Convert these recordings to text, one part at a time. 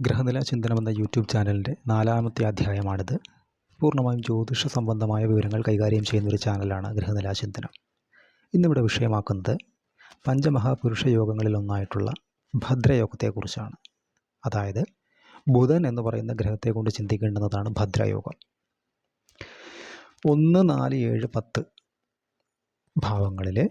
ഗ്രഹനില ചിന്തനം എന്ന യൂട്യൂബ് ചാനലിന്റെ നാലാമത്തെ അധ്യായമാണിത്. പൂർണമായും ജ്യോതിഷ സംബന്ധമായ വിവരങ്ങൾ കൈകാര്യം ചെയ്യുന്നൊരു ചാനലാണ് ഗ്രഹനില ചിന്തനം. ഇന്നിവിടെ വിഷയമാക്കുന്നത് പഞ്ചമഹാപുരുഷ യോഗങ്ങളിലൊന്നായിട്ടുള്ള ഭദ്രയോഗത്തെക്കുറിച്ചാണ്. അതായത് ബുധൻ എന്ന് പറയുന്ന ഗ്രഹത്തെ കൊണ്ട് ചിന്തിക്കേണ്ടുന്നതാണ് ഭദ്രയോഗം. ഒന്ന് നാല് ഏഴ് പത്ത് ഭാവങ്ങളിൽ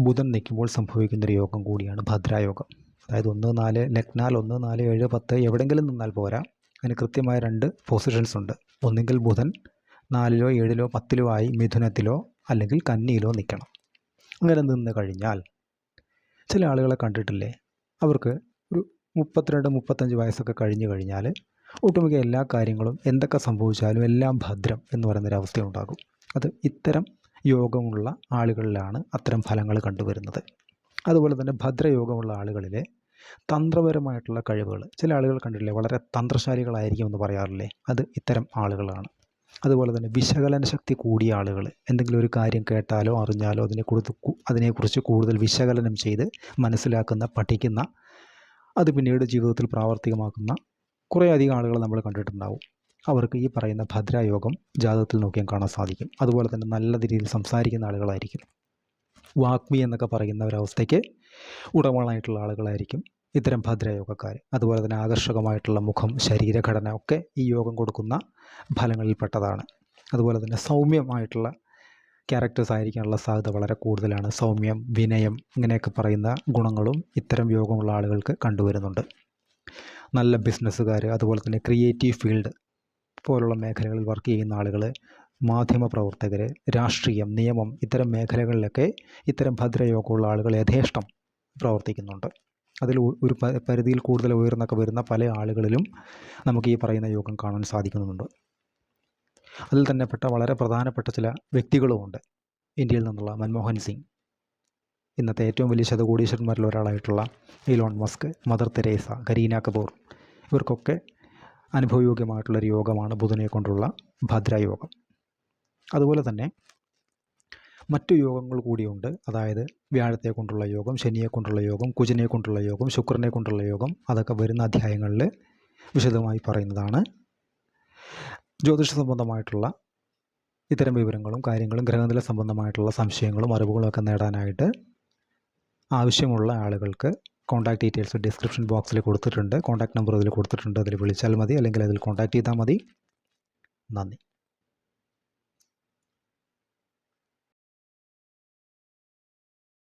ബുധൻ നിൽക്കുമ്പോൾ സംഭവിക്കുന്നൊരു യോഗം കൂടിയാണ് ഭദ്രായോഗം. അതായത് ഒന്ന് നാല് ലക്നാൽ ഒന്ന് നാല് ഏഴ് പത്ത് എവിടെയെങ്കിലും നിന്നാൽ പോരാ. അതിന് കൃത്യമായ രണ്ട് പൊസിഷൻസ് ഉണ്ട്. ഒന്നുകിൽ ബുധൻ നാലിലോ ഏഴിലോ പത്തിലോ ആയി മിഥുനത്തിലോ അല്ലെങ്കിൽ കന്നിയിലോ നിൽക്കണം. അങ്ങനെ നിന്ന് കഴിഞ്ഞാൽ ചില ആളുകളെ കണ്ടിട്ടില്ലേ? അവർക്ക് ഒരു മുപ്പത്തിരണ്ട് മുപ്പത്തഞ്ച് വയസ്സൊക്കെ കഴിഞ്ഞു കഴിഞ്ഞാൽ ഒട്ടുമിക്ക എല്ലാ കാര്യങ്ങളും എന്തൊക്കെ സംഭവിച്ചാലും എല്ലാം ഭദ്രം എന്ന് പറയുന്നൊരവസ്ഥ ഉണ്ടാകും അത് ഇത്തരം യോഗമുള്ള ആളുകളിലാണ് അത്തരം ഫലങ്ങൾ കണ്ടുവരുന്നത്. അതുപോലെ തന്നെ ഭദ്രയോഗമുള്ള ആളുകളിൽ തന്ത്രപരമായിട്ടുള്ള കഴിവുകൾ ചില ആളുകൾ കണ്ടിട്ടില്ലേ? വളരെ തന്ത്രശാലികളായിരിക്കും എന്ന് പറയാറില്ലേ? അത് ഇത്തരം ആളുകളാണ്. അതുപോലെ തന്നെ വിശകലന ശക്തി കൂടിയ ആളുകൾ എന്തെങ്കിലും ഒരു കാര്യം കേട്ടാലോ അറിഞ്ഞാലോ അതിനെ കൊടുത്ത് അതിനെക്കുറിച്ച് കൂടുതൽ വിശകലനം ചെയ്ത് മനസ്സിലാക്കുന്ന പഠിക്കുന്ന അത് പിന്നീട് ജീവിതത്തിൽ പ്രാവർത്തികമാക്കുന്ന കുറേയധികം ആളുകൾ നമ്മൾ കണ്ടിട്ടുണ്ടാവും. അവർക്ക് ഈ പറയുന്ന ഭദ്രായോഗം ജാതകത്തിൽ നോക്കിയാൽ കാണാൻ സാധിക്കും. അതുപോലെ തന്നെ നല്ല രീതിയിൽ സംസാരിക്കുന്ന ആളുകളായിരിക്കും. വാക്മി എന്നൊക്കെ പറയുന്ന ഒരവസ്ഥയ്ക്ക് ഉടമകളായിട്ടുള്ള ആളുകളായിരിക്കും ഇത്തരം ഭദ്രയോഗക്കാർ. അതുപോലെ തന്നെ ആകർഷകമായിട്ടുള്ള മുഖം ശരീരഘടന ഒക്കെ ഈ യോഗം കൊടുക്കുന്ന ഫലങ്ങളിൽപ്പെട്ടതാണ്. അതുപോലെ തന്നെ സൗമ്യമായിട്ടുള്ള ക്യാരക്ടേഴ്സ് ആയിരിക്കാനുള്ള സാധ്യത വളരെ കൂടുതലാണ്. സൗമ്യം വിനയം ഇങ്ങനെയൊക്കെ പറയുന്ന ഗുണങ്ങളും ഇത്തരം യോഗമുള്ള ആളുകൾക്ക് കണ്ടുവരുന്നുണ്ട്. നല്ല ബിസിനസ്സുകാർ അതുപോലെ തന്നെ ക്രിയേറ്റീവ് ഫീൽഡ് പോലുള്ള മേഖലകളിൽ വർക്ക് ചെയ്യുന്ന ആളുകൾ മാധ്യമ പ്രവർത്തകർ രാഷ്ട്രീയം നിയമം ഇത്തരം മേഖലകളിലൊക്കെ ഇത്തരം ഭദ്രയോഗമുള്ള ആളുകൾ യഥേഷ്ടം പ്രവർത്തിക്കുന്നുണ്ട്. അതിൽ ഒരു പരിധിയിൽ കൂടുതൽ ഉയർന്നൊക്കെ വരുന്ന പല ആളുകളിലും നമുക്ക് ഈ പറയുന്ന യോഗം കാണാൻ സാധിക്കുന്നുണ്ട്. അതിൽ തന്നെ പെട്ട വളരെ പ്രധാനപ്പെട്ട ചില വ്യക്തികളുമുണ്ട്. ഇന്ത്യയിൽ നിന്നുള്ള മൻമോഹൻ സിംഗ്. ഇന്നത്തെ ഏറ്റവും വലിയ ശതകോടീശ്വരന്മാരിൽ ഒരാളായിട്ടുള്ള Elon Musk Mother Teresa Kareena Kapoor. ഇവർക്കൊക്കെ അനുഭവയോഗ്യമായിട്ടുള്ളൊരു യോഗമാണ് ബുധനെ കൊണ്ടുള്ള ഭദ്രയോഗം അതുപോലെ തന്നെ മറ്റു യോഗങ്ങൾ കൂടിയുണ്ട്. അതായത് വ്യാഴത്തെ കൊണ്ടുള്ള യോഗം ശനിയെ കൊണ്ടുള്ള യോഗം കുജനെ കൊണ്ടുള്ള യോഗം ശുക്രനെ കൊണ്ടുള്ള യോഗം അതൊക്കെ വരുന്ന അധ്യായങ്ങളിൽ വിശദമായി പറയുന്നതാണ്. ജ്യോതിഷ സംബന്ധമായിട്ടുള്ള ഇത്തരം വിവരങ്ങളും കാര്യങ്ങളും ഗ്രഹനില സംബന്ധമായിട്ടുള്ള സംശയങ്ങളും അറിവുകളും ഒക്കെ നേടാനായിട്ട് ആവശ്യമുള്ള ആളുകൾക്ക് കോൺടാക്ട് ഡീറ്റെയിൽസ് ഡിസ്ക്രിപ്ഷൻ ബോക്സിൽ കൊടുത്തിട്ടുണ്ട്. കോൺടാക്ട് നമ്പർ അതിൽ കൊടുത്തിട്ടുണ്ട്. അതിൽ വിളിച്ചാൽ മതി. അല്ലെങ്കിൽ അതിൽ കോൺടാക്ട് ചെയ്താൽ മതി. നന്ദി.